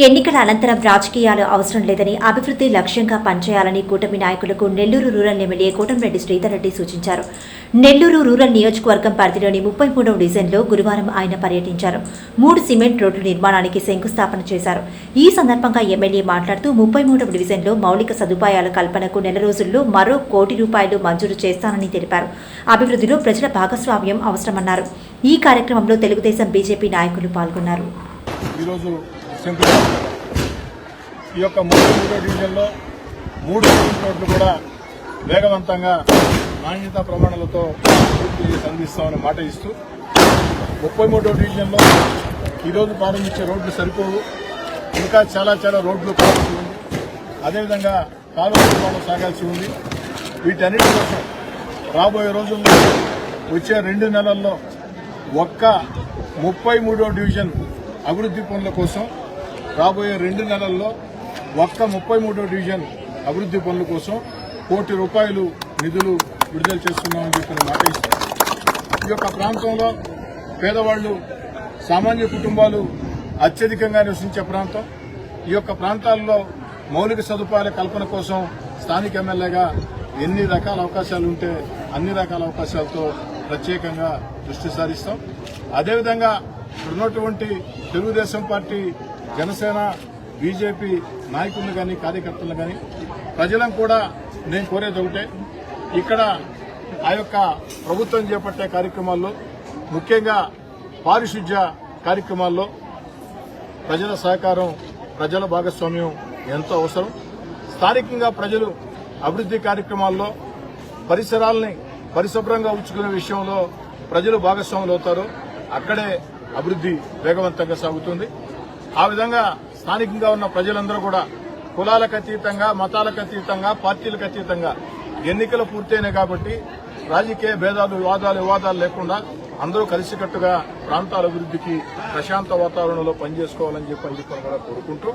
ఎన్నికల అనంతరం రాజకీయాలు అవసరం లేదని అభివృద్ధి లక్ష్యంగా పనిచేయాలని కూటమి నాయకులకు నెల్లూరు రూరల్ ఎమ్మెల్యే కోటంరెడ్డి శ్రీధర్రెడ్డి సూచించారు. నెల్లూరు రూరల్ నియోజకవర్గం పరిధిలోని ముప్పై మూడవ డివిజన్లో గురువారం ఆయన పర్యటించారు. మూడు సిమెంట్ రోడ్ల నిర్మాణానికి శంకుస్థాపన చేశారు. ఈ సందర్భంగా ఎమ్మెల్యే మాట్లాడుతూ ముప్పై మూడవ డివిజన్లో మౌలిక సదుపాయాల కల్పనకు నెల రోజుల్లో మరో కోటి రూపాయలు మంజూరు చేస్తానని తెలిపారు. అభివృద్ధిలో ప్రజల భాగస్వామ్యం అవసరమన్నారు. ఈ కార్యక్రమంలో తెలుగుదేశం బీజేపీ నాయకులు పాల్గొన్నారు. శంకుస్థాపన ఈ యొక్క మూడు మూడో డివిజన్లో మూడు రోడ్లు కూడా వేగవంతంగా నాణ్యత ప్రమాణాలతో పూర్తి చేసి అందిస్తామని మాట ఇస్తూ ముప్పై మూడో డివిజన్లో ఈరోజు ప్రారంభించే రోడ్లు సరిపోవు. ఇంకా చాలా చాలా రోడ్లు కావాల్సి ఉంది. అదేవిధంగా కాలువ నిర్మాణం సాగాల్సి ఉంది. వీటన్నిటి కోసం రాబోయే రోజుల్లో వచ్చే రెండు నెలల్లో ఒక్క ముప్పై మూడో డివిజన్ అభివృద్ధి పనుల కోసం రాబోయే రెండు నెలల్లో ఒక్క ముప్పై మూడో డివిజన్ అభివృద్ధి పనుల కోసం కోటి రూపాయలు నిధులు విడుదల చేస్తున్నామని చెప్పిన మాట ఇస్తాం ఈ యొక్క ప్రాంతంలో పేదవాళ్ళు సామాన్య కుటుంబాలు అత్యధికంగా నివసించే ప్రాంతం. ఈ యొక్క ప్రాంతాల్లో మౌలిక సదుపాయాల కల్పన కోసం స్థానిక ఎమ్మెల్యేగా ఎన్ని రకాల అవకాశాలు ఉంటే అన్ని రకాల అవకాశాలతో ప్రత్యేకంగా దృష్టి సారిస్తాం. అదేవిధంగా ఇక్కడ ఉన్నటువంటి తెలుగుదేశం పార్టీ జనసేన బీజేపీ నాయకులను కానీ కార్యకర్తలను కానీ ప్రజలను కూడా నేను కోరేది ఒకటే. ఇక్కడ ఆ యొక్క ప్రభుత్వం చేపట్టే కార్యక్రమాల్లో ముఖ్యంగా పారిశుధ్య కార్యక్రమాల్లో ప్రజల సహకారం ప్రజల భాగస్వామ్యం ఎంతో అవసరం. స్థానికంగా ప్రజలు అభివృద్ధి కార్యక్రమాల్లో పరిసరాల్ని పరిశుభ్రంగా ఉంచుకునే విషయంలో ప్రజలు భాగస్వాములు అవుతారు. అక్కడే అభివృద్ధి వేగవంతంగా సాగుతుంది. ఆ విధంగా స్థానికంగా ఉన్న ప్రజలందరూ కూడా కులాలకు అతీతంగా మతాలకు అతీతంగా పార్టీలకు అతీతంగా ఎన్నికలు పూర్తయినాయి కాబట్టి రాజకీయ భేదాలు వివాదాలు వివాదాలు లేకుండా అందరూ కలిసికట్టుగా ప్రాంతాల అభివృద్ధికి ప్రశాంత వాతావరణంలో పనిచేసుకోవాలని చెప్పి అని చెప్పి కూడా కోరుకుంటూ